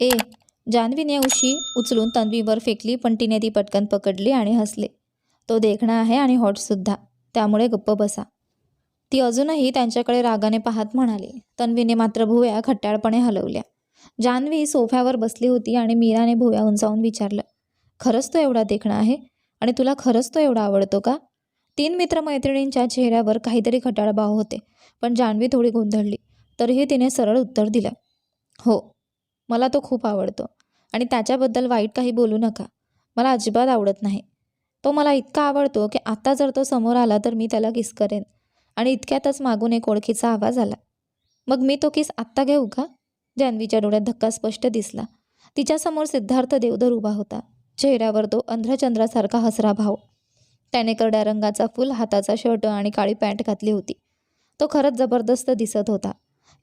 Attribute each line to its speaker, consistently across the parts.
Speaker 1: ए जान्हवीने उशी उचलून तन्वीवर फेकली पण तिने ती पटकन पकडली आणि हसले. तो देखणा आहे आणि हॉटसुद्धा त्यामुळे गप्प बसा. ती अजूनही त्यांच्याकडे रागाने पाहत म्हणाली. तन्वीने मात्र भुव्या खट्याळपणे हलवल्या. जान्हवी सोफ्यावर बसली होती आणि मीराने भुव्या उंचावून विचारलं खरंच तो एवढा देखणा आहे? आणि तुला खरंच तो एवढा आवडतो का? तीन मित्रमैत्रिणींच्या चेहऱ्यावर काहीतरी खटाळ भाव होते पण जान्हवी थोडी गोंधळली. तरीही तिने सरळ उत्तर दिलं हो मला तो खूप आवडतो. आणि त्याच्याबद्दल वाईट काही बोलू नका. मला अजिबात आवडत नाही. तो मला इतका आवडतो की आत्ता जर तो समोर आला तर मी त्याला किस करेन. आणि इतक्यातच मागून एक ओळखीचा आवाज आला. मग मी तो किस आत्ता घेऊ का? जान्हवीच्या डोळ्यात धक्का स्पष्ट दिसला. तिच्यासमोर सिद्धार्थ देवधर उभा होता. चेहऱ्यावर तो अंध्रचंद्रासारखा हसरा भाव. त्याने करड्या रंगाचा फुल हाताचा शर्ट आणि काळी पॅन्ट घातली होती. तो खरंच जबरदस्त दिसत होता.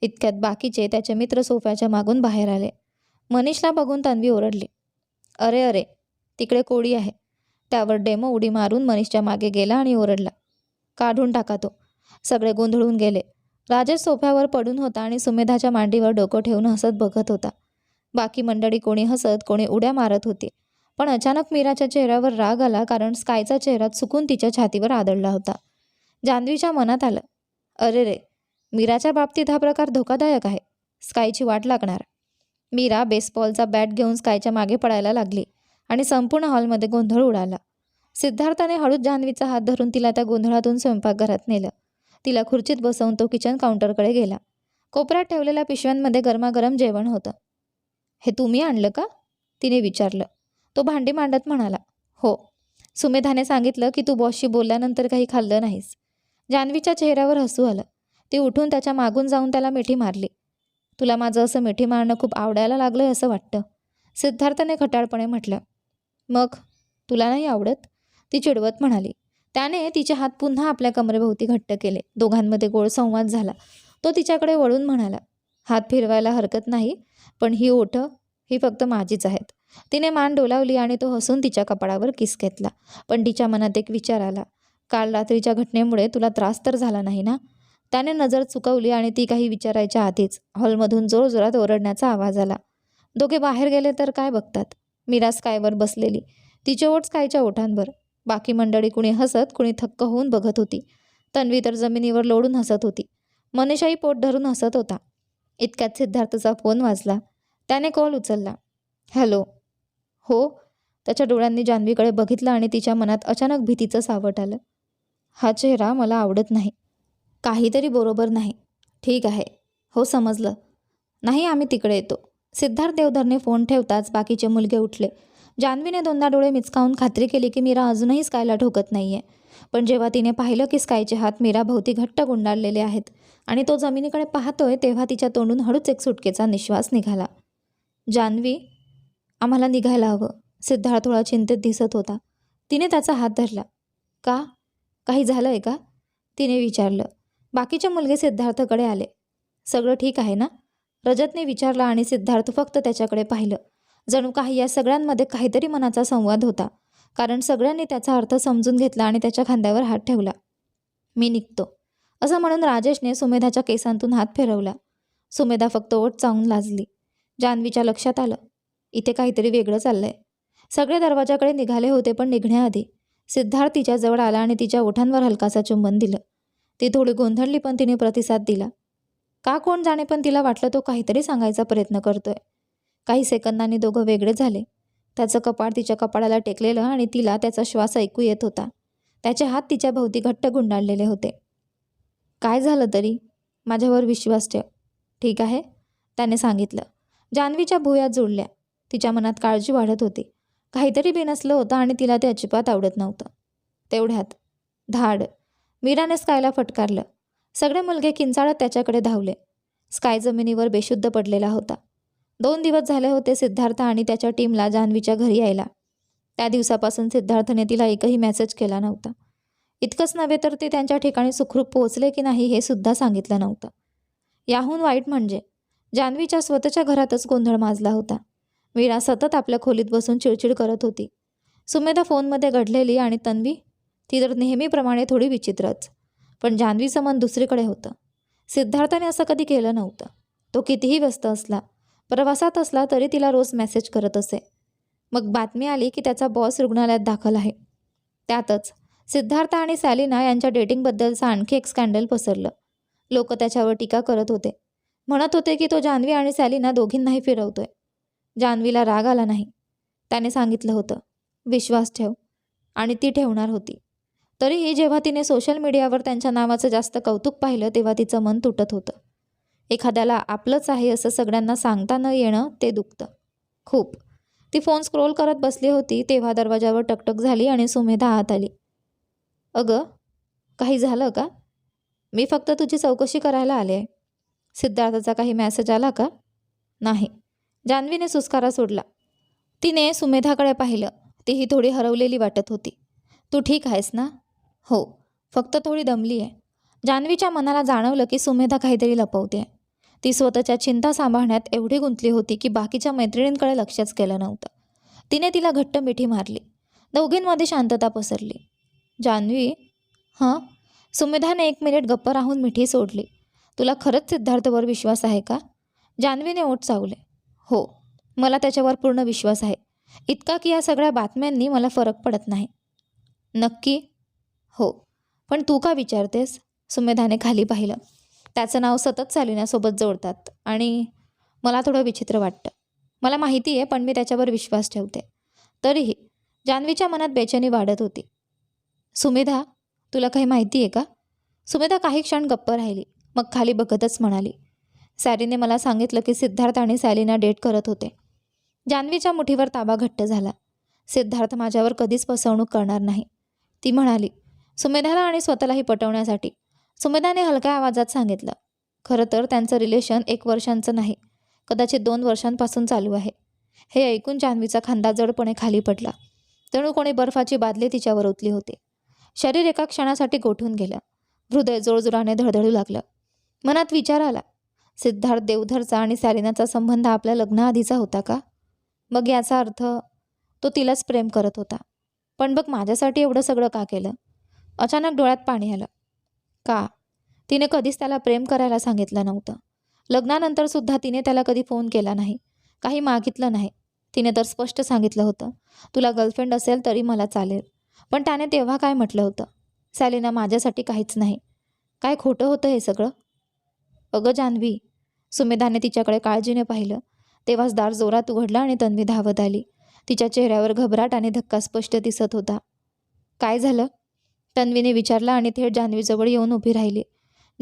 Speaker 1: इतक्यात बाकीचे त्याचे मित्र सोफ्याच्या मागून बाहेर आले. मनीषला बघून तन्वी ओरडली. अरे अरे तिकडे कोडी आहे. त्यावर डेमो उडी मारून मनीषच्या मागे गेला आणि ओरडला. काढून टाका तो. सगळे गोंधळून गेले. राजेश सोफ्यावर पडून होता आणि सुमेधाच्या मांडीवर डोकं ठेवून हसत बघत होता. बाकी मंडळी कोणी हसत कोणी उड्या मारत होती. पण अचानक मीराच्या चेहऱ्यावर राग आला कारण स्कायचा चेहरा चुकून तिच्या छातीवर आदळला होता. जान्हवीच्या मनात आलं. अरे रे मीराच्या बाबतीत हा प्रकार धोकादायक आहे. स्कायची वाट लागणार. मीरा बेसबॉलचा बॅट घेऊन स्कायच्या मागे पडायला लागली आणि संपूर्ण हॉलमध्ये गोंधळ उडाला. सिद्धार्थाने हळूच जान्हवीचा हात धरून तिला त्या गोंधळातून स्वयंपाकघरात नेलं. तिला खुर्चीत बसवून तो किचन काउंटरकडे गेला. कोपऱ्यात ठेवलेल्या पिशव्यांमध्ये गरमागरम जेवण होतं. हे तुम्ही आणलं का? तिने विचारलं. तो भांडी मांडत म्हणाला हो. सुमेधाने सांगितलं की तू बॉसशी बोलल्यानंतर काही खाल्लं नाहीस. जान्हवीच्या चेहऱ्यावर हसू आलं. ती उठून त्याच्या मागून जाऊन त्याला मिठी मारली. तुला माझं असं मिठी मारणं खूप आवडायला लागलं आहे असं वाटतं. सिद्धार्थने खटाळपणे म्हटलं. मग? तुला नाही आवडत? ती चिडवत म्हणाली. त्याने तिचे हात पुन्हा आपल्या कमरेभोवती घट्ट केले. दोघांमध्ये गोड संवाद झाला. तो तिच्याकडे वळून म्हणाला. हात फिरवायला हरकत नाही पण ही ओठं ही फक्त माझीच आहेत. तिने मान डोलावली आणि तो हसून तिच्या कपाळावर किस घेतला. पण तिच्या मनात एक विचार आला. काल रात्रीच्या घटनेमुळे तुला त्रास तर झाला नाही ना? त्याने नजर चुकवली आणि ती काही विचारायच्या आधीच हॉलमधून जोरजोरात ओरडण्याचा आवाज आला. दोघे बाहेर गेले तर काय बघतात? मीरा स्कायवर बसलेली. तिचे ओठ स्कायच्या ओठांवर. बाकी मंडळी कुणी हसत कुणी थक्क होऊन बघत होती. तन्वी तर जमिनीवर लोळून हसत होती. मनीषाही पोट धरून हसत होता. इतक्यात सिद्धार्थचा फोन वाजला. त्याने कॉल उचलला. हॅलो. हो. त्याच्या डोळ्यांनी जान्हवीकडे बघितलं आणि तिच्या मनात अचानक भीतीचं सावट आलं. हा चेहरा मला आवडत नाही. काहीतरी बरोबर नाही. ठीक आहे. हो समजलं. नाही आम्ही तिकडे येतो. सिद्धार्थ देवधरने फोन ठेवताच बाकीचे मुलगे उठले. जान्हवीने दोनदा डोळे मिचकावून खात्री केली की मीरा अजूनही स्कायला ठोकत नाही आहे पण जेव्हा तिने पाहिलं की स्कायचे हात मीरा भोवती घट्ट गुंडाळलेले आहेत आणि तो जमिनीकडे पाहतोय तेव्हा तिच्या तोंडून हळूच एक सुटकेचा निश्वास निघाला. जान्हवी आम्हाला निघायला हवं. सिद्धार्थ थोडा चिंतित दिसत होता. तिने त्याचा हात धरला. का? काही झालं आहे का? तिने विचारलं. बाकीचे मुलगे सिद्धार्थकडे आले. सगळं ठीक आहे ना? रजतने विचारला आणि सिद्धार्थ फक्त त्याच्याकडे पाहिलं. जणू काही या सगळ्यांमध्ये काहीतरी मनाचा संवाद होता. कारण सगळ्यांनी त्याचा अर्थ समजून घेतला आणि त्याच्या खांद्यावर हात ठेवला. मी निघतो. असं म्हणून राजेशने सुमेधाच्या केसांतून हात फिरवला. सुमेधा फक्त ओठ चावून लाजली. जान्हवीच्या लक्षात आलं. इथे काहीतरी वेगळं चाललंय. सगळे दरवाजाकडे निघाले होते पण निघण्याआधी. सिद्धार्थ तिच्याजवळ आला आणि तिच्या ओठांवर हलकासा चुंबन दिलं. ती थोडी गोंधळली पण तिने प्रतिसाद दिला. का कोण जाणे पण तिला वाटलं तो काहीतरी सांगायचा प्रयत्न करतोय. काही सेकंदांनी दोघं वेगळे झाले. त्याचं कपाळ तिच्या कपाळाला टेकलेलं आणि तिला त्याचा श्वास ऐकू येत होता. त्याचे हात तिच्या भोवती घट्ट गुंडाळलेले होते. काय झालं तरी? माझ्यावर विश्वास ठेव. ठीक आहे त्याने सांगितलं. जान्हवीच्या भुयात जुळल्या. तिच्या मनात काळजी वाढत होती. काहीतरी बिनसलं होतं आणि तिला ते अजिबात आवडत नव्हतं. तेवढ्यात. धाड. मीराने स्कायला फटकारलं. सगळे मुलगे किंचाळत त्याच्याकडे धावले. स्काय जमिनीवर बेशुद्ध पडलेला होता. दोन दिवस झाले होते सिद्धार्थ आणि त्याच्या टीमला जान्हवीच्या घरी यायला. त्या दिवसापासून सिद्धार्थने तिला एकही मेसेज केला नव्हता. इतकंच नव्हे तर ते त्यांच्या ठिकाणी सुखरूप पोहोचले की नाही हे सुद्धा सांगितलं नव्हतं. याहून वाईट म्हणजे जान्हवीच्या स्वतःच्या घरातच गोंधळ माजला होता. मीरा सतत आपल्या खोलीत बसून चिडचिड करत होती. सुमेधा फोनमध्ये घडलेली आणि तन्वी ती तर नेहमीप्रमाणे थोडी विचित्रच. पण जान्हवीचं मन दुसरीकडे होतं. सिद्धार्थाने असं कधी केलं नव्हतं. तो कितीही व्यस्त असला प्रवासात असला तरी तिला रोज मेसेज करत असे. मग बातमी आली की त्याचा बॉस रुग्णालयात दाखल आहे. त्यातच सिद्धार्थ आणि सॅलिना यांच्या डेटिंगबद्दलचं आणखी एक स्कॅन्डल पसरलं. लोक त्याच्यावर टीका करत होते. म्हणत होते की तो जान्हवी आणि सॅलिना दोघींनाही फिरवतोय. जान्हवीला राग आला नाही. त्याने सांगितलं होतं विश्वास ठेव. आणि ती ठेवणार होती. तरीही जेव्हा तिने सोशल मीडियावर त्यांच्या नावाचं जास्त कौतुक पाहिलं तेव्हा तिचं मन तुटत होतं. एखाद्याला आपलंच आहे असं सगळ्यांना सांगता न येणं ते दुखतं. खूप. ती फोन स्क्रोल करत बसली होती तेव्हा दरवाजावर टकटक झाली आणि सुमेधा आत आली. अगं काही झालं का? मी फक्त तुझी चौकशी करायला आले आहे. सिद्धार्थाचा काही मॅसेज आला का? नाही. जान्हवीने सुस्कारा सोडला. तिने सुमेधाकडे पाहिलं. तीही थोडी हरवलेली वाटत होती. तू ठीक आहेस ना? हो फक्त थोडी दमली आहे. जान्हवीच्या मनाला जाणवलं की सुमेधा काहीतरी लपवते ती स्वतःच्या चिंता सांभाळण्यात एवढी गुंतली होती की बाकीच्या मैत्रिणींकडे लक्षच केलं नव्हतं. तिने तिला घट्ट मिठी मारली. दोघींमध्ये शांतता पसरली. जान्हवी हां? सुमेधाने एक मिनिट गप्प राहून मिठी सोडली. तुला खरंच सिद्धार्थवर विश्वास आहे का? जान्हवीने ओठ चावले. हो मला त्याच्यावर पूर्ण विश्वास आहे. इतका की या सगळ्या बातम्यांनी मला फरक पडत नाही. नक्की? हो. पण तू का विचारतेस? सुमेधाने खाली पाहिलं. त्याचं नाव सतत सालिन्यासोबत जोडतात आणि मला थोडं विचित्र वाटतं. मला माहिती आहे पण मी त्याच्यावर विश्वास ठेवते. तरीही जान्हवीच्या मनात बेचैनी वाढत होती. सुमेधा तुला काही माहिती आहे का? सुमेधा काही क्षण गप्प राहिली. मग खाली बघतच म्हणाली सॅरीने मला सांगितलं की सिद्धार्थ आणि सॅलीना डेट करत होते. जान्हवीच्या मुठीवर ताबा घट्ट झाला. सिद्धार्थ माझ्यावर कधीच फसवणूक करणार नाही. ती म्हणाली सुमेधाला आणि स्वतःलाही पटवण्यासाठी. सुमेधाने हलक्या आवाजात सांगितलं खरं तर त्यांचं रिलेशन एक वर्षांचं नाही कदाचित दोन वर्षांपासून चालू आहे. हे ऐकून जान्हवीचा खांदा जडपणे खाली पडला. जणू कोणी बर्फाची बादली तिच्यावर ओतली होती. शरीर एका क्षणासाठी गोठून गेलं. हृदय जोरजोराने धडधडू लागलं. मनात विचार आला सिद्धार्थ देवधरचा आणि सॅलिनाचा संबंध आपल्या लग्नाआधीचा होता का? मग याचा अर्थ तो तिलाच प्रेम करत होता. पण बघ माझ्यासाठी एवढं सगळं का केलं? अचानक डोळ्यात पाणी आलं. का? तिने कधीच त्याला प्रेम करायला सांगितलं नव्हतं. लग्नानंतर सुद्धा तिने त्याला कधी फोन केला नाही. काही मागितलं नाही. तिने तर स्पष्ट सांगितलं होतं तुला गर्लफ्रेंड असेल तरी मला चालेल. पण त्याने तेव्हा काय म्हटलं होतं? सॅलिना माझ्यासाठी काहीच नाही. काय खोटं होतं हे सगळं? अगं जान्हवी सुमेधाने तिच्याकडे काळजीने पाहिलं. तेव्हाच दार जोरात उघडला आणि तन्वी धावत आली. तिच्या चेहऱ्यावर घबराट आणि धक्का स्पष्ट दिसत होता. काय झालं? तन्वीने विचारला आणि थेट जान्हवीजवळ येऊन उभी राहिली.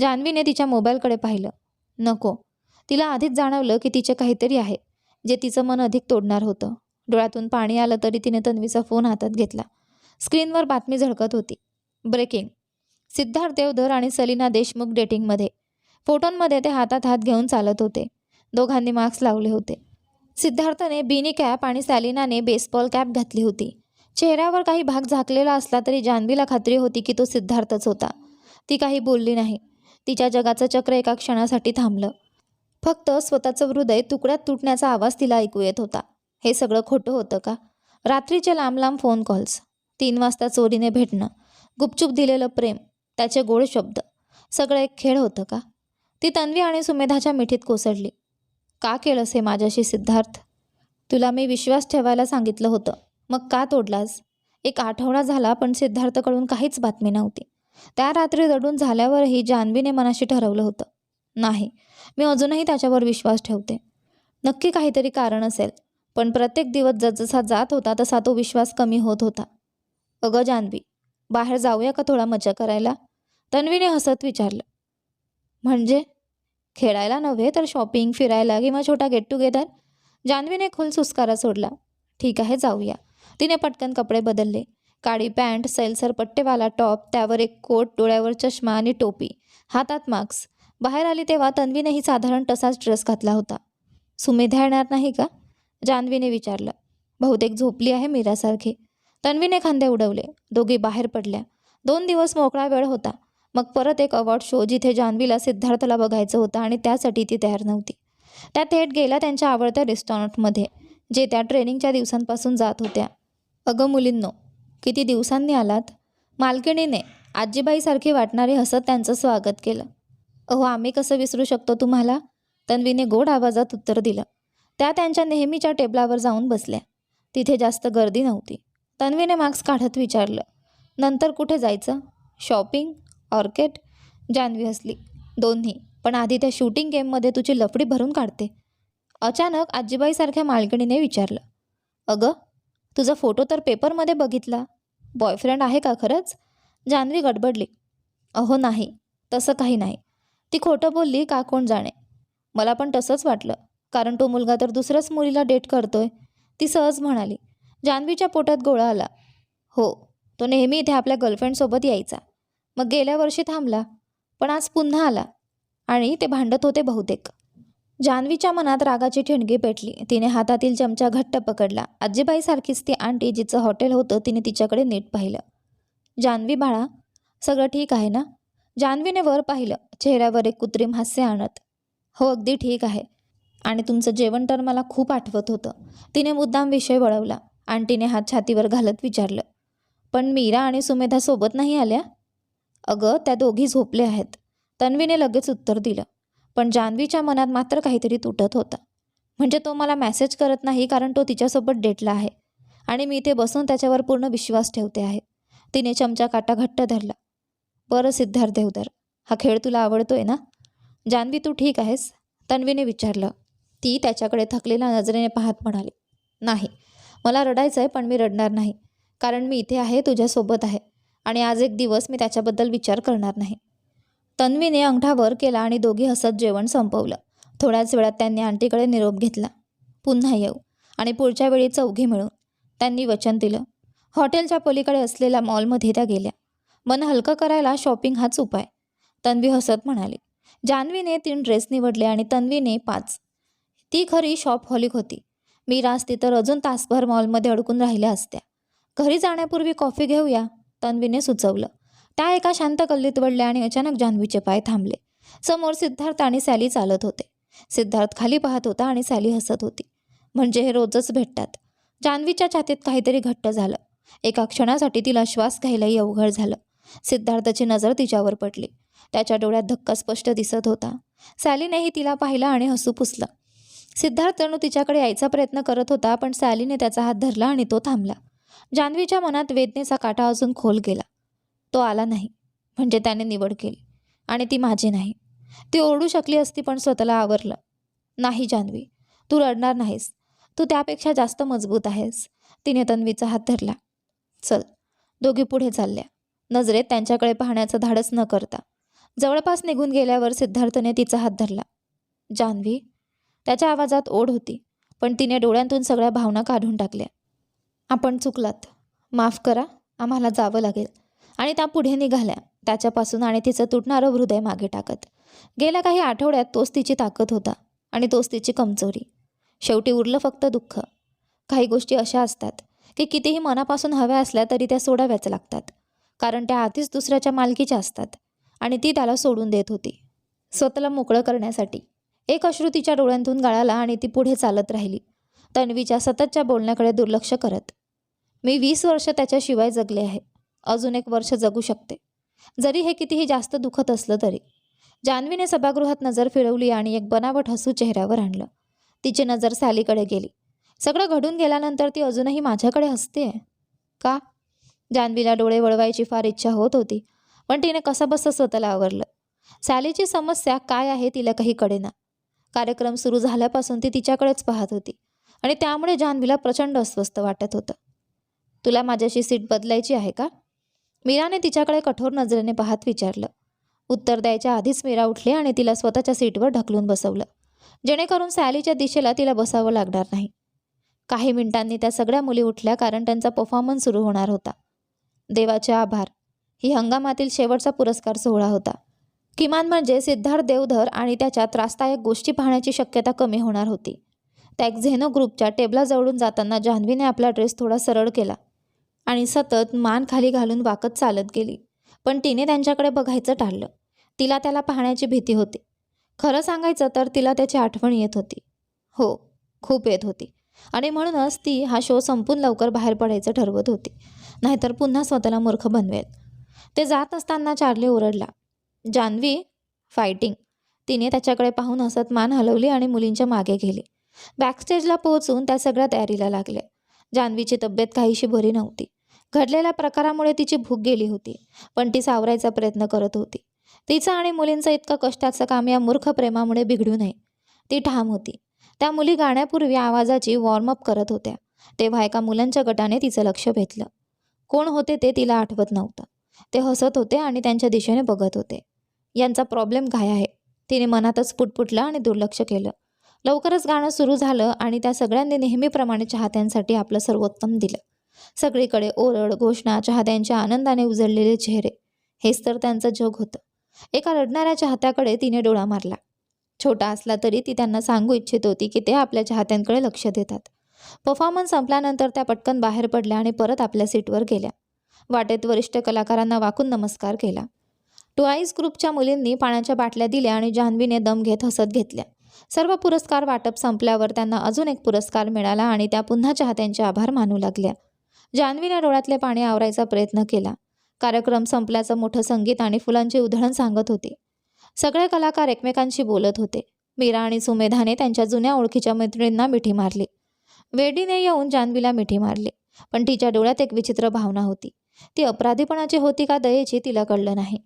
Speaker 1: जान्हवीने तिच्या मोबाईलकडे पाहिलं. नको. तिला आधीच जाणवलं की तिचे काहीतरी आहे जे तिचं मन अधिक तोडणार होतं. डोळ्यातून पाणी आलं तरी तिने तन्वीचा फोन हातात घेतला. स्क्रीनवर बातमी झळकत होती. ब्रेकिंग. सिद्धार्थ देवधर आणि सलीना देशमुख डेटिंगमध्ये. फोटोंमध्ये ते हातात हात घेऊन चालत होते. दोघांनी मास्क लावले होते. सिद्धार्थने बिनी कॅप आणि सॅलिनाने बेसबॉल कॅप घातली होती. चेहऱ्यावर काही भाग झाकलेला असला तरी जान्हवीला खात्री होती की तो सिद्धार्थच होता. ती काही बोलली नाही. तिच्या जगाचं चक्र एका क्षणासाठी थांबलं. फक्त स्वतःचं हृदय तुकड्यात तुटण्याचा आवाज तिला ऐकू येत होता. हे सगळं खोटं होतं का? रात्रीचे लांब लांब फोन कॉल्स तीन वाजता चोरीने भेटणं. गुपचूप दिलेलं प्रेम. त्याचे गोड शब्द. सगळं एक खेळ होतं का? ती तन्वी आणि सुमेधाच्या मिठीत कोसळली. का केलंस हे माझ्याशी सिद्धार्थ? तुला मी विश्वास ठेवायला सांगितलं होतं. मग का तोडलास? एक आठवडा झाला पण सिद्धार्थकडून काहीच बातमी नव्हती. त्या रात्री रडून झाल्यावरही जान्हवीने मनाशी ठरवलं होतं. नाही मी अजूनही त्याच्यावर विश्वास ठेवते. नक्की काहीतरी कारण असेल पण प्रत्येक दिवस जसजसा जात होता तसा तो विश्वास कमी होत होता. अगं जान्हवी बाहेर जाऊया का थोडा मजा करायला? तन्वीने हसत विचारलं. म्हणजे? खेळायला नव्हे तर शॉपिंग फिरायला किंवा छोटा गेट टुगेदर? जान्हवीने खोल सुस्कारा सोडला. ठीक आहे जाऊया. तिने पटकन कपडे बदलले. काळी पॅन्ट सैलसर पट्टेवाला टॉप त्यावर एक कोट डोळ्यावर चष्मा आणि टोपी. हातात मास्क. बाहेर आली तेव्हा तन्वीनेही साधारण तसाच ड्रेस घातला होता. सुमेधा येणार नाही का? जान्हवीने विचारलं. बहुतेक झोपली आहे मीरासारखी. तन्वीने खांदे उडवले. दोघी बाहेर पडल्या. दोन दिवस मोकळा वेळ होता. मग परत एक अवॉर्ड शो जिथे जान्हवीला सिद्धार्थला बघायचं होतं आणि त्यासाठी ती तयार नव्हती. त्या थेट गेल्या त्यांच्या आवडत्या रेस्टॉरंटमध्ये जे त्या ट्रेनिंगच्या दिवसांपासून जात होत्या. अगं मुलींनो किती दिवसांनी आलात? मालकिणीने आजीबाईसारखी वाटणारे हसत त्यांचं स्वागत केलं. अहो आम्ही कसं विसरू शकतो तुम्हाला? तन्वीने गोड आवाजात उत्तर दिलं. त्या त्यांच्या नेहमीच्या टेबलावर जाऊन बसल्या. तिथे जास्त गर्दी नव्हती. तन्वीने मार्क्स काढत विचारलं नंतर कुठे जायचं? शॉपिंग? ऑर्केट जान्हवी हसली. दोन्ही. पण आधी त्या शूटिंग गेममध्ये तुझी लफडी भरून काढते. अचानक आजीबाईसारख्या मालकिणीने विचारलं अगं तुझा फोटो तर पेपरमध्ये बघितला. बॉयफ्रेंड आहे का खरंच? जान्हवी गडबडली. अहो नाही. तसं काही नाही. ती खोटं बोलली का कोण जाणे? मला पण तसंच वाटलं. कारण तो मुलगा तर दुसऱ्याच मुलीला डेट करतोय. ती सहज म्हणाली. जान्हवीच्या पोटात गोळा आला. हो तो नेहमी इथे आपल्या गर्लफ्रेंडसोबत यायचा. मग गेल्या वर्षी थांबला. पण आज पुन्हा आला. आणि ते भांडत होते बहुतेक. जान्हवीच्या मनात रागाची ठिणगी पेटली. तिने हातातील चमचा घट्ट पकडला. आजीबाईसारखीच ती आंटी जिचं हॉटेल होतं तिने तिच्याकडे नीट पाहिलं. जान्हवी बाळा सगळं ठीक आहे ना? जान्हवीने वर पाहिलं. चेहऱ्यावर एक कृत्रिम हास्य आणत. हो अगदी ठीक आहे. आणि तुमचं जेवण तर मला खूप आठवत होतं. तिने मुद्दाम विषय वळवला. आंटीने हात छातीवर घालत विचारलं. पण मीरा आणि सुमेधा सोबत नाही आल्या? अगं त्या दोघी झोपले आहेत. तन्वीने लगेच उत्तर दिलं. पण जान्हवीच्या मनात मात्र काहीतरी तुटत होता. म्हणजे तो मला मॅसेज करत नाही कारण तो तिच्यासोबत डेटला आहे. आणि मी इथे बसून त्याच्यावर पूर्ण विश्वास ठेवते आहे. तिने चमचा काटा घट्ट धरला. बरं सिद्धार्थ देवधर हा खेळ तुला आवडतोय ना? जान्हवी तू ठीक आहेस? तन्वीने विचारलं. ती त्याच्याकडे थकलेल्या नजरेने पाहत म्हणाली. नाही मला रडायचं आहे पण मी रडणार नाही. कारण मी इथे आहे तुझ्यासोबत आहे. आणि आज एक दिवस मी त्याच्याबद्दल विचार करणार नाही. तन्वीने अंगठा वर केला आणि दोघी हसत जेवण संपवलं. थोड्याच वेळात त्यांनी आंटीकडे निरोप घेतला. पुन्हा येऊ आणि पुढच्या वेळी चौघी मिळून त्यांनी वचन दिलं. हॉटेलच्या पलीकडे असलेल्या मॉलमध्ये त्या गेल्या. मन हलकं करायला शॉपिंग हाच उपाय तन्वी हसत म्हणाली. जान्हवीने तीन ड्रेस निवडले आणि तन्वीने पाच. ती खरी शॉपहॉलिक होती. मी रास्ती तर अजून तासभर मॉलमध्ये अडकून राहिल्या असत्या. घरी जाण्यापूर्वी कॉफी घेऊया तन्वीने सुचवलं. त्या एका शांत गल्लीत वळल्या आणि अचानक जान्हवीचे पाय थांबले. समोर सिद्धार्थ आणि सॅली चालत होते. सिद्धार्थ खाली पाहत होता आणि सॅली हसत होती. म्हणजे हे रोजच भेटतात. जान्हवीच्या छातीत काहीतरी घट्ट झालं. एका क्षणासाठी तिला श्वास घ्यायलाही अवघड झालं. सिद्धार्थाची नजर तिच्यावर पडली. त्याच्या डोळ्यात धक्का स्पष्ट दिसत होता. सॅलीनेही तिला पाहिलं आणि हसू पुसलं. सिद्धार्थ जणू तिच्याकडे यायचा प्रयत्न करत होता पण सॅलीने त्याचा हात धरला आणि तो थांबला. जान्हवीच्या मनात वेदनेचा काटा अजून खोल गेला. तो आला नाही. म्हणजे त्याने निवड केली. आणि ती माझी नाही. ती ओरडू शकली असती पण स्वतःला आवरलं. नाही जान्हवी. तू रडणार नाहीस. तू त्यापेक्षा जास्त मजबूत आहेस. तिने तन्वीचा हात धरला. चल. दोघी पुढे चालल्या. नजरेत त्यांच्याकडे पाहण्याचं धाडस न करता. जवळपास निघून गेल्यावर सिद्धार्थने तिचा हात धरला. जान्हवी. त्याच्या आवाजात ओढ होती पण तिने डोळ्यांतून सगळ्या भावना काढून टाकल्या. आपण चुकलात. माफ करा. आम्हाला जावं लागेल. आणि त्या पुढे निघाल्या. त्याच्यापासून आणि तिचं तुटणारं हृदय मागे टाकत. गेल्या काही आठवड्यात तोच तिची ताकद होता आणि तोच तिची कमजोरी. शेवटी उरलं फक्त दुःख. काही गोष्टी अशा असतात की कितीही मनापासून हव्या असल्या तरी त्या सोडाव्याच लागतात. कारण त्या आधीच दुसऱ्याच्या मालकीच्या असतात आणि ती त्याला सोडून देत होती. स्वतःला मोकळं करण्यासाठी. एक अश्रू तिच्या डोळ्यांतून गळाला आणि ती पुढे चालत राहिली. तन्वीच्या सततच्या बोलण्याकडे दुर्लक्ष करत. मी वीस वर्ष त्याच्याशिवाय जगले आहे. अजून एक वर्ष जगू शकते. जरी हे कितीही जास्त दुखत असलं तरी. जान्हवीने सभागृहात नजर फिरवली आणि एक बनावट हसू चेहऱ्यावर आणलं. तिची नजर सॅलीकडे गेली. सगळं घडून गेल्यानंतर ती अजूनही माझ्याकडे हसते का? जान्हवीला डोळे वळवायची फार इच्छा होत होती पण तिने कसंबसं स्वतःला आवरलं. सॅलीची समस्या काय आहे तिला काही कळेना. कार्यक्रम सुरू झाल्यापासून ती तिच्याकडेच पाहत होती आणि त्यामुळे जान्हवीला प्रचंड अस्वस्थ वाटत होतं. तुला माझ्याशी सीट बदलायची आहे का? मीराने तिच्याकडे कठोर नजरेने पाहत विचारलं. उत्तर द्यायच्या आधीच मीरा उठली आणि तिला स्वतःच्या सीटवर ढकलून बसवलं. जेणेकरून सॅलीच्या दिशेला तिला बसावं लागणार नाही. काही मिनिटांनी त्या सगळ्या मुली उठल्या कारण त्यांचा परफॉर्मन्स सुरू होणार होता. देवाचे आभार. ही हंगामातील शेवटचा पुरस्कार सोहळा होता. किमान म्हणजे सिद्धार्थ देवधर आणि त्याच्या त्रासदायक गोष्टी पाहण्याची शक्यता कमी होणार होती. त्या झेनो ग्रुपच्या टेबलाजवळून जाताना जान्हवीने आपला ड्रेस थोडा सरळ केला. आणि सतत मान खाली घालून वाकत चालत गेली. पण तिने त्यांच्याकडे बघायचं टाळलं. तिला त्याला पाहण्याची भीती होती. खरं सांगायचं तर तिला त्याची आठवण येत होती. हो खूप येत होती. आणि म्हणूनच ती हा शो संपून लवकर बाहेर पडायचं ठरवत होती. नाहीतर पुन्हा स्वतःला मूर्ख बनवेल. ते जात असताना चार्ली ओरडला. जान्हवी फायटिंग तिने त्याच्याकडे पाहून हसत मान हलवली आणि मुलींच्या मागे गेली. बॅकस्टेजला पोहोचून त्या सगळ्या तयारीला लागल्या. जान्हवीची तब्येत काहीशी बरी नव्हती. घडलेल्या प्रकारामुळे तिची भूक गेली होती पण ती सावरायचा प्रयत्न करत होती. तिचं आणि मुलींचं इतकं कष्टाचं काम या मूर्ख प्रेमामुळे बिघडू नये. ती ठाम होती. त्या मुली गाण्यापूर्वी आवाजाची वॉर्मअप करत होत्या. तेव्हा एका मुलांच्या गटाने तिचं लक्ष भेटलं कोण होते ते तिला आठवत नव्हतं. ते हसत होते आणि त्यांच्या दिशेने बघत होते. यांचा प्रॉब्लेम काय आहे? तिने मनातच पुटपुटलं आणि दुर्लक्ष केलं. लवकरच गाणं सुरू झालं आणि त्या सगळ्यांनी नेहमीप्रमाणे चाहत्यांसाठी आपलं सर्वोत्तम दिलं. सगळीकडे ओरड घोषणा चाहत्यांच्या आनंदाने उजळलेले चेहरे. हेच तर त्यांचं जग होतं. एका रडणाऱ्या चाहत्याकडे तिने डोळा मारला. छोटा असला तरी ती त्यांना सांगू इच्छित होती की ते आपल्या चाहत्यांकडे लक्ष देतात. परफॉर्मन्स संपल्यानंतर त्या पटकन बाहेर पडल्या आणि परत आपल्या सीटवर गेल्या. वाटेत वरिष्ठ कलाकारांना वाकून नमस्कार केला. टुआईज ग्रुपच्या मुलींनी पाण्याच्या बाटल्या दिल्या आणि जान्हवीने दम घेत हसत घेतल्या. सर्व पुरस्कार वाटप संपल्यावर त्यांना अजून एक पुरस्कार मिळाला आणि त्या पुन्हा चाहत्यांचे आभार मानू लागल्या. जान्हवीने डोळ्यातले पाणी आवरायचा प्रयत्न केला. कार्यक्रम संपल्याचं मोठं संगीत आणि फुलांची उधळण सांगत होते. सगळे कलाकार एकमेकांशी बोलत होते. मीरा आणि सुमेधाने त्यांच्या जुन्या ओळखीच्या मैत्रिणींना मिठी मारली. वेडीने येऊन जान्हवीला मिठी मारली पण तिच्या डोळ्यात एक विचित्र भावना होती. ती अपराधीपणाची होती का दयेची तिला कळलं नाही.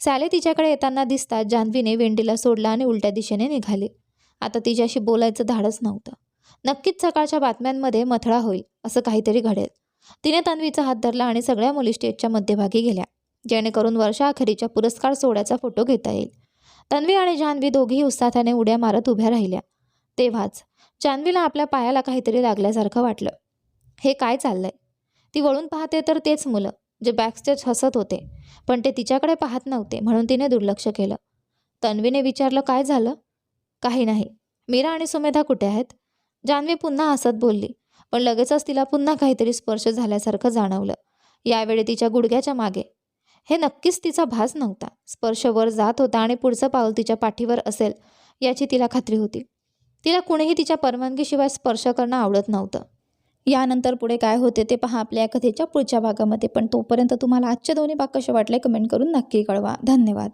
Speaker 1: सॅले तिच्याकडे येताना दिसताच जान्हवीने वेंडीला सोडला आणि उलट्या दिशेने निघाली. आता तिच्याशी बोलायचं धाडच नव्हतं. नक्कीच सकाळच्या बातम्यांमध्ये मथळा होईल असं काहीतरी घडेल. तिने तन्वीचा हात धरला आणि सगळ्या मुली स्टेजच्या मध्यभागी गेल्या जेणेकरून वर्षाअखेरीच्या पुरस्कार सोहळ्याचा फोटो घेता येईल. तन्वी आणि जान्हवी दोघीही उत्साहाने उड्या मारत उभ्या राहिल्या. तेव्हाच जान्हवीला आपल्या पायाला काहीतरी लागल्यासारखं वाटलं. हे काय चाललंय? ती वळून पाहते तर तेच मुलं जे बॅकस्टेज हसत होते पण ते तिच्याकडे पाहत नव्हते म्हणून तिने दुर्लक्ष केलं. तन्वीने विचारलं काय झालं? काही नाही. मीरा आणि सुमेधा कुठे आहेत? जान्हवी पुन्हा हसत बोलली पण लगेचच तिला पुन्हा काहीतरी स्पर्श झाल्यासारखं जाणवलं. यावेळी तिच्या गुडघ्याच्या मागे. हे नक्कीच तिचा भास नव्हता. स्पर्श वर जात होता आणि पुढचं पाऊल तिच्या पाठीवर असेल याची तिला खात्री होती. तिला कुणीही तिच्या परवानगीशिवाय स्पर्श करणं आवडत नव्हतं. यानंतर पुढे काय होते ते पहा आपल्या या कथेच्या पुढच्या भागामध्ये पण तोपर्यंत तुम्हाला आजच्या दोन्ही भाग कसे वाटले कमेंट करून नक्की कळवा. धन्यवाद.